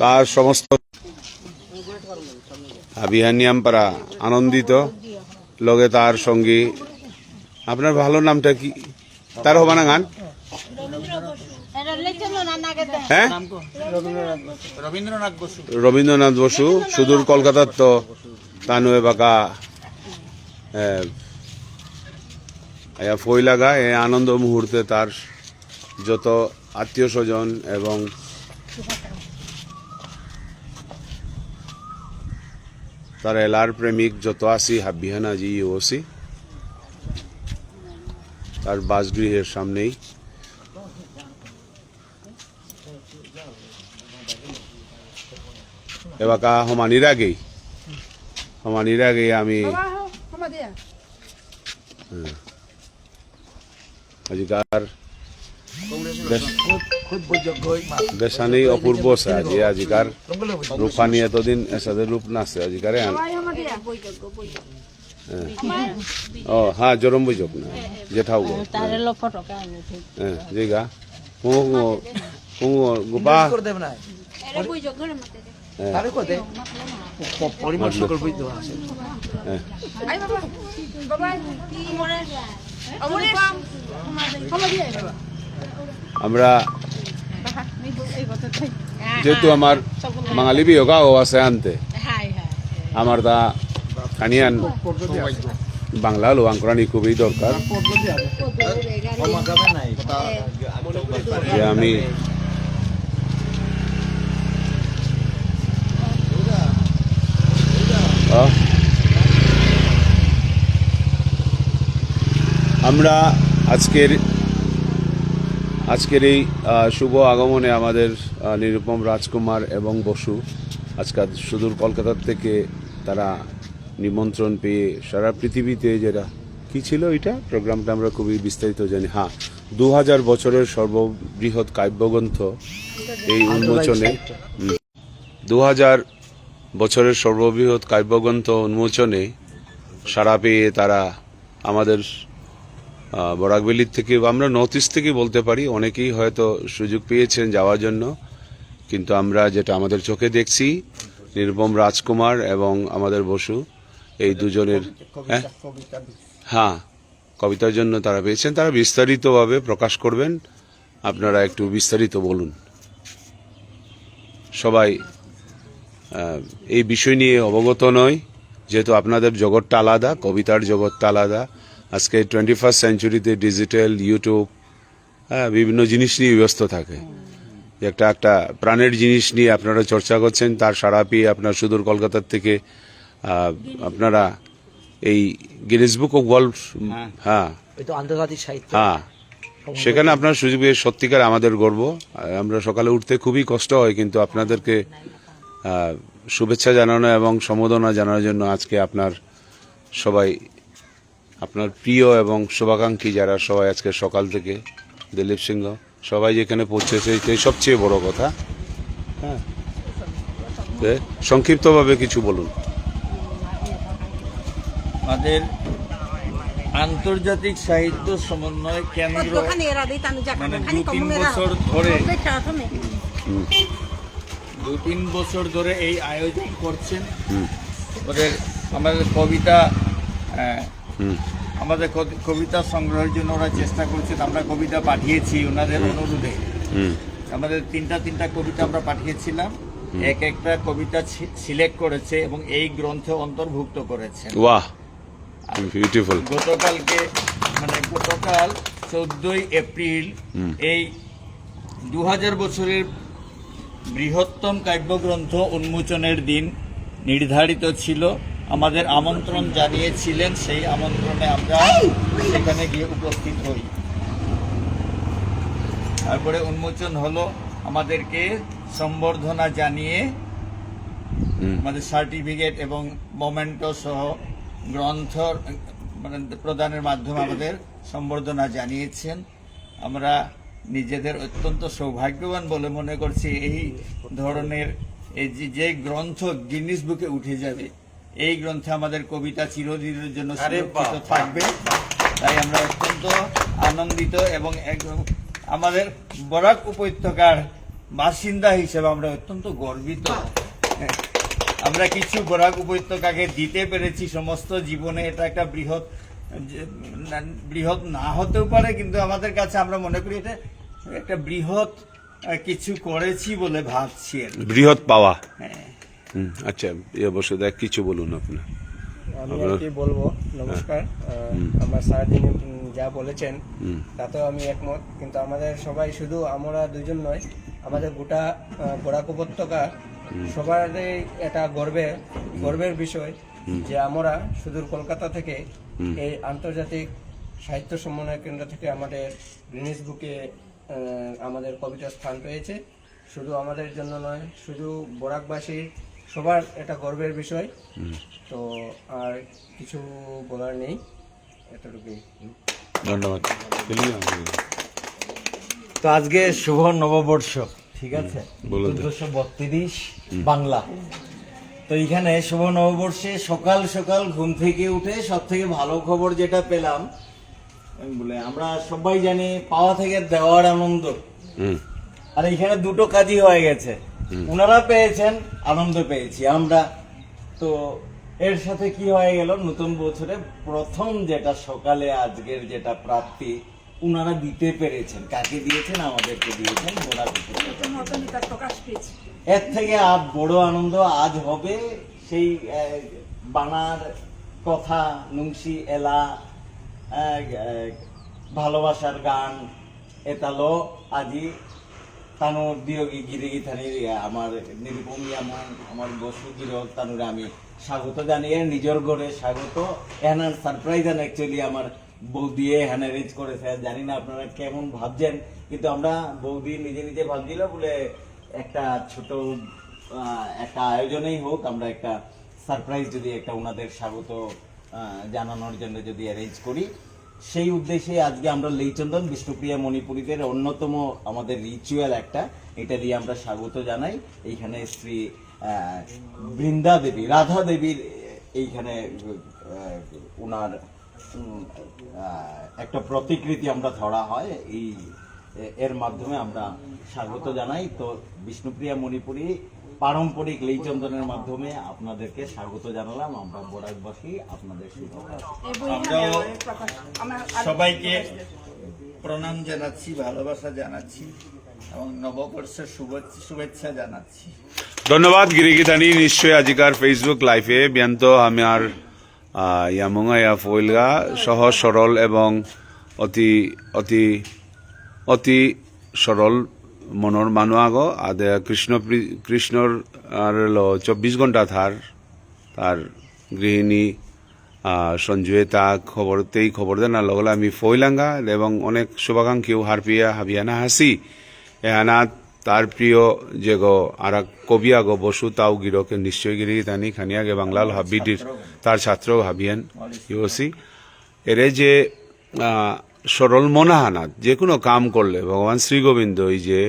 তার সমস্ত আবিহানিয়ামপাড়া আনন্দিত। লগে তার সঙ্গী। আপনার ভালো নামটা কি? তার হবা না গান? হ্যাঁ? রবীন্দ্রনাথ বসু। সুদূর কলকাতার তো তানুয়ে বাঁকা ফই লাগা এই আনন্দ মুহূর্তে তার যত আত্মীয় স্বজন এবং তার এলার প্রেমিক যত আসি হাবিহানা জি ওসি তার বাসগৃহের সামনেই। এবাকা সমানির আগেই সমানির আগেই আমি আজিকার দেশানি অপূর্ব আছে আজি আজিকার রূপানি এতদিন এসাদের রূপ নাছে আজিকারে ও হ্যাঁ। জরম বৈজক না জেঠাও হ্যাঁ জিগা। হুঁ গোপা। হ্যাঁ। আমরা যেহেতু আমার বাঙালি বিয়োগাও আছে আনতে। আমার তা কানিয়ান, বাংলা লোয়াঙ্করানি খুবই দরকার। আমি আমরা আজকের আজকের এই শুভ আগমনে আমাদের নিরুপম রাজকুমার এবং বসু আজকাল সুদূর কলকাতার থেকে তারা নিমন্ত্রণ পেয়ে সারা পৃথিবীতে যেটা কি ছিল এটা? প্রোগ্রামটা আমরা খুবই বিস্তারিত জানি। হ্যাঁ দু হাজার বছরের সর্ববৃহৎ কাব্যগ্রন্থ এই উন্মোচনে দু হাজার বছরের সর্ববৃহৎ কাব্যগ্রন্থ উন্মোচনে সারা পেয়ে তারা আমাদের বরাকবেলির থেকে আমরা নর্থ ইস্ট থেকে বলতে পারি। অনেকেই হয়তো সুযোগ পেয়েছেন যাওয়ার জন্য। কিন্তু আমরা যেটা আমাদের চোখে দেখছি নির্বম রাজকুমার এবং আমাদের বসু এই দুজনের হ্যাঁ? হ্যাঁ কবিতার জন্য তারা পেয়েছেন। তারা বিস্তারিতভাবে প্রকাশ করবেন। আপনারা একটু বিস্তারিত বলুন। সবাই এই বিষয় নিয়ে অবগত নয় যেহেতু আপনাদের জগৎটা আলাদা কবিতার জগৎটা আলাদা। আজকে টোয়েন্টি ফার্স্ট সেঞ্চুরিতে ডিজিটাল ইউটিউব হ্যাঁ বিভিন্ন জিনিস নিয়ে ব্যস্ত থাকে। একটা একটা প্রাণের জিনিস নিয়ে আপনারা চর্চা করছেন তার সারা পেয়ে আপনার সুদূর কলকাতার থেকে আপনারা এই গিনেস বুক অফ ওয়ার্ল্ড হ্যাঁ। আন্তর্জাতিক সাহিত্য। হ্যাঁ। সেখানে আপনার সুযোগ সত্যিকার আমাদের গর্ব। আমরা সকালে উঠতে খুবই কষ্ট হয় কিন্তু আপনাদেরকে শুভেচ্ছা জানানো এবং সম্বোধনা জানানোর জন্য আজকে আপনার সবাই আপনার প্রিয় এবং শুভাকাঙ্ক্ষী যারা সবাই আজকে সকাল থেকে দিলীপ সিংহ সবাই যেখানে পৌঁছেছে এটাই সবচেয়ে বড় কথা। হ্যাঁ। তো সংক্ষিপ্তভাবে কিছু বলুন। আমাদের আন্তর্জাতিক সাহিত্য সমন্বয় কেন্দ্র মানে দু তিন বছর ধরে দু তিন বছর ধরে এই আয়োজন করছেন। ওদের আমাদের কবিতা আমাদের কবিতা সংগ্রহের জন্য ওরা চেষ্টা করছেন আমরা কবিতা পাঠিয়েছি ওনাদের অনুরোধে। আমাদের তিনটা তিনটা কবিতা আমরা পাঠিয়েছিলাম। এক একটা কবিতা সিলেক্ট করেছে এবং এই গ্রন্থে অন্তর্ভুক্ত করেছে বিউটিফুল গতকালকে মানে গতকাল চোদ্দই এপ্রিল এই দু হাজার বছরের বৃহত্তম কাব্যগ্রন্থ উন্মোচনের দিন নির্ধারিত ছিল। আমাদের আমন্ত্রণ জানিয়েছিলেন সেই আমন্ত্রণে আমরা সেখানে গিয়ে উপস্থিত হই। তারপরে উন্মোচন হলো আমাদেরকে সম্বর্ধনা জানিয়ে আমাদের সার্টিফিকেট এবং মোমেন্টো সহ গ্রন্থ মানে প্রদানের মাধ্যমে আমাদের সম্বর্ধনা জানিয়েছেন। আমরা নিজেদের অত্যন্ত সৌভাগ্যবান বলে মনে করছি এই ধরনের এই যে যে গ্রন্থ গিনিস বুকে উঠে যাবে এই গ্রন্থে আমাদের কবিতা চিরদিনের জন্য সুরক্ষিত থাকবে। তাই আমরা অত্যন্ত আনন্দিত এবং একদম আমাদের বরাক উপত্যকার বাসিন্দা হিসেবে আমরা অত্যন্ত গর্বিত। হ্যাঁ। আমরা কিছু বরাক উপত্যকাকে দিতে পেরেছি সমস্ত জীবনে এটা একটা বৃহৎ বৃহৎ না হতেও পারে কিন্তু আমাদের কাছে আমরা মনে করি এটা একটা বৃহৎ কিছু করেছি বলে ভাবছি বৃহৎ পাওয়া। হ্যাঁ। আচ্ছা এ বসে দেখ কিছু বলুন আপনার আমি আর কি বলব নমস্কার। আহ, আমার সারাদিন যা বলেছেন। তাতেও আমি একমত। কিন্তু আমাদের সবাই শুধু আমরা দুজন নয় আমাদের গোটা বরাক উপত্যকা সবারই এটা গর্বের গর্বের বিষয় যে আমরা সুদূর কলকাতা থেকে এই আন্তর্জাতিক সাহিত্য সম্মেলন কেন্দ্র থেকে আমাদের গ্রিনিস বুকে আমাদের কবিতা স্থান পেয়েছে। শুধু আমাদের জন্য নয় শুধু বরাকবাসী সবার এটা গর্বের বিষয়। তো আর কিছু বলার নেই। এতটুকুই। ধন্যবাদ। তো আজকে শুভ নববর্ষ ঠিক আছে? বলে চোদ্দশো বত্রিশ বাংলা। তো এখানে শুভ নববর্ষে সকাল সকাল ঘুম থেকে উঠে সব থেকে ভালো খবর যেটা পেলাম বলে আমরা সবাই জানি পাওয়া থেকে দেওয়ার আনন্দ। আর এখানে দুটো কাজই হয়ে গেছে। ওনারা পেয়েছেন আনন্দ পেয়েছি আমরা। তো এর সাথে কি হয়ে গেল? নতুন বছরে প্রথম যেটা সকালে আজকের যেটা প্রাপ্তি ওনারা দিতে পেরেছেন। কাকে দিয়েছেন? আমাদেরকে দিয়েছেন বোরা এর থেকে আর বড় আনন্দ আজ হবে সেই বানার কথা নুংশি এলা ভালোবাসার গান এতালো আজি তানুর দিয়োগী গিরে গিথানি আমার নিরুপম ইয়ামন আমার বসু গিরক তানুরে আমি স্বাগত জানিয়ে নিজের ঘরে স্বাগত। এনার সারপ্রাইজ আন অ্যাকচুয়ালি আমার বৌদি এখানে অ্যারেঞ্জ করেছে, জানি না আপনারা কেমন ভাবছেন, কিন্তু আমরা বৌদি নিজে নিজে ভাবছিল বলে একটা ছোট একটা আয়োজনেই হোক, আমরা একটা সারপ্রাইজ যদি একটা ওনাদের স্বাগত জানানোর জন্য যদি অ্যারেঞ্জ করি। সেই উদ্দেশ্যে আজকে আমরা লেইচন্দন, বিষ্ণুপ্রিয়া, মণিপুরীদের অন্যতম আমাদের রিচুয়াল একটা। এটা দিয়ে আমরা স্বাগত জানাই। এইখানে শ্রী বৃন্দা দেবী, রাধা দেবীর এইখানে ওনার একটা প্রতিকৃতি আমরা ধরা হয়। এই এর মাধ্যমে আমরা স্বাগত জানাই। তো বিষ্ণুপ্রিয়া, মণিপুরী পারম্পরিক লেইচন্দনের মাধ্যমে আপনাদেরকে স্বাগত জানালাম। আমরা বরাকবাসী আপনাদের আমরাও সবাইকে প্রণাম জানাচ্ছি ভালোবাসা জানাচ্ছি এবং নববর্ষের শুভেচ্ছা জানাচ্ছি। ধন্যবাদ গিরিগিধানি নিশ্চয়ই আজিকার ফেসবুক লাইভে ব্যন্ত আমার ইয়ামুঙা ইয়া ফইলগা সহজ সরল এবং অতি অতি অতি সরল মনৰ মানুহ আগ আদে কৃষ্ণ আর চব্বিশ ঘণ্টা থার, তার গৃহিণী সঞ্জুয়ে তা খবরতেই খবর দেন আর লগলে আমি ফইলাঙ্গা, এবং অনেক শুভাকাঙ্ক্ষীও হারপিয়া হাবিয়ানা হাসি। এহানা তার প্রিয় যে গো, আর কবি আগো, বসু তাও গিরকে নিশ্চয় গিরি, তানি খানিয়া গে বাংলাল হাবিডির, তার ছাত্র হাবিয়ান ইউসি এরে যে সরল মনাহানাত যে কোনো কাম করলে ভগবান শ্রী গোবিন্দ এই যে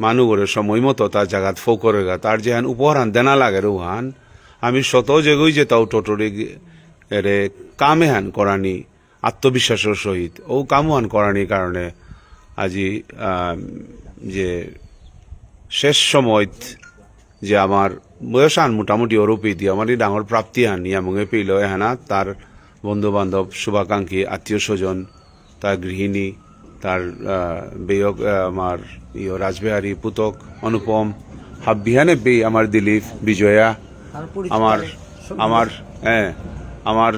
মানুগরে সময় মতো তার জাগাত ফো করে গা তার যে হান উপহারান দেনা লাগে রুহান আমি শত যেগই যে তাও টোটরি এরে কামে হান করানি, আত্মবিশ্বাসের সহিত। ও কামহান করানির কারণে আজি যে শেষ সময়ত যে আমার বয়স আন মোটামুটি ওরূপে দিয়ে আমার এই ডাঙর প্রাপ্তি আন ইয়ামুঙে পেইল এহানা তার বন্ধু বান্ধব শুভাকাঙ্ক্ষী, আত্মীয় স্বজন তার গৃহিণী তার বেয়ক আমার ইয় রাজবিহারী পুতক অনুপম হাবিহানে বে আমার দিলীপ বিজয়া আমার আমার হ্যাঁ আমার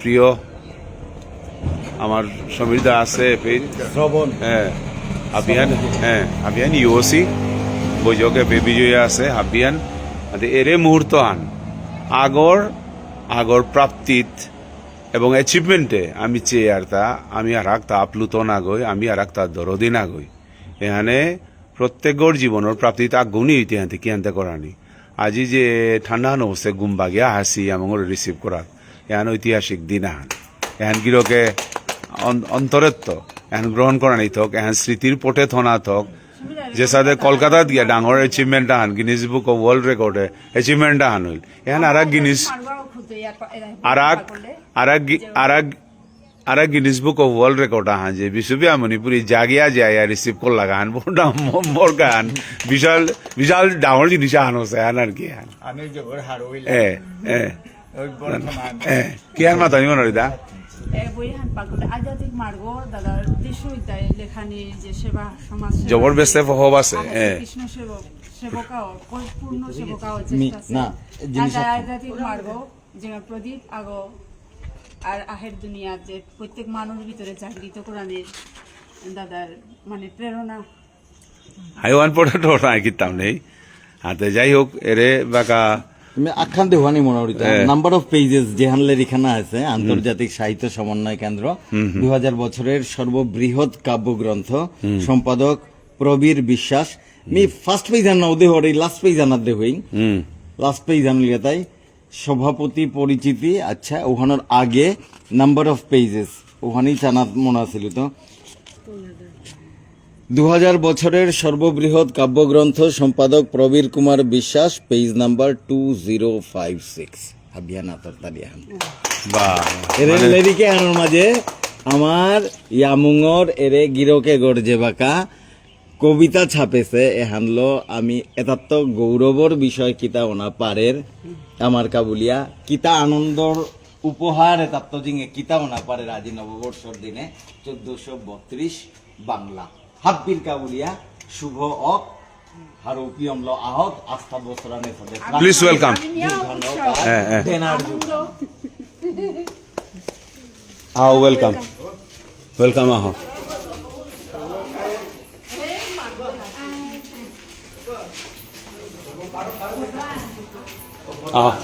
প্রিয় আমার সমৃদ্ধা আছে হ্যাঁ হাবিয়ান হ্যাঁ হাবিয়ান ইউওসি বৈজকে বেবিজয়া আছে হাবিয়ান এরে মুহূর্ত আন আগর আগর প্রাপ্তিত এবং অ্যাচিভমেন্টে আমি চেয়ে আর তা, আমি আর তা আপ্লুত না গই, আমি আর তা দরদি না গই। এখানে প্রত্যেকর জীবনের প্রাপ্তিত আগুনি ইতিহান্তে কিয়ান্তে করানি আজি যে ঠান্ডা হান অবস্থায় গুম বাগিয়া হাসি আমার রিসিভ করার এখানে ঐতিহাসিক দিন আহান। এখান গিরকে অন- অন্তরত্ব এখন গ্রহণ করা নি থক, এখন স্মৃতির পটে থনা থক। যে সাথে কলকাতাত গিয়া ডাঙর এচিভমেন্ট আহান গিনিজ বুক অফ ওয়ার্ল্ড রেকর্ডে এচিভমেন্ট আহান হইল এখন আর এক গিনিজ আর এক আর এক আর এক আর Guinness book of world record Ahan যে বিশ্ববিয়া মণিপুরি জাগিয়া যায় রিসিভ করলা গান বড় মোর গান বিশাল বিশাল ডাঙর জিনিস আহান হচ্ছে আন আর কি বর্তমান এ কি আর মাতা নিমন হরিদা আছে কৃষ্ণ সেবক সেবকাও পূর্ণ সেবকাও না। আধ্যাত্মিক মার্গ যে প্রদীপ আগো আর আহের দুনিয়া যে প্রত্যেক মানুষ ভিতরে জাগৃত কোরআনের দাদার মানে প্রেরণা। হাইওয়ান পড়ে তো নাই কিতাম নেই। হাতে যাই হোক এরে বাকা তুমি আখ্যান দেওয়ানি মনে করি নাম্বার অফ পেজেস এখানে আছে আন্তর্জাতিক সাহিত্য সমন্বয় কেন্দ্র। দু হাজার বছরের সর্ববৃহৎ কাব্যগ্রন্থ সম্পাদক প্রবীর বিশ্বাস। মি ফার্স্ট পেজ আনা ওদে হরে লাস্ট পেজ আনার দে হই। লাস্ট পেজ আনলিয়ে তাই সভাপতি পরিচিতি আচ্ছা ওখানের আগে নাম্বার অফ পেজেস ওখানেই জানাত মনে আছিল তো। দু হাজার বছরের সর্ববৃহৎ কাব্যগ্রন্থ সম্পাদক Prabir Kumar Biswas page number two zero five six হাবিয়ান এরে লেরিকে আনোর মাঝে আমার ইয়ামুঙর এরে গিরকে গর্জে বাঁকা কবিতা ছাপেছে। এ হানলো আমি এতাত্ত গৌরবর বিষয় কিতা ওনা পারের। আমার কাবুলিয়া কিতা আনন্দর উপহার এতাত্ত জিঙে কিতা ওনা পারের আজি নববর্ষর দিনে চোদ্দশো বত্রিশ বাংলা। হাব্বির কাবুলিয়া শুভ অক আর উপিয়মল আহত আস্থা বসরানে সদে প্লিজ ওয়েলকাম হ্যাঁ হ্যাঁ। আও ওয়েলকাম ওয়েলকাম আহ। আহ।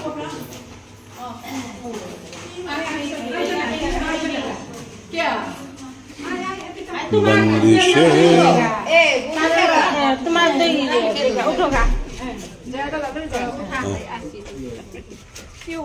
বন্দিশে তোমার উঠোগা কেউ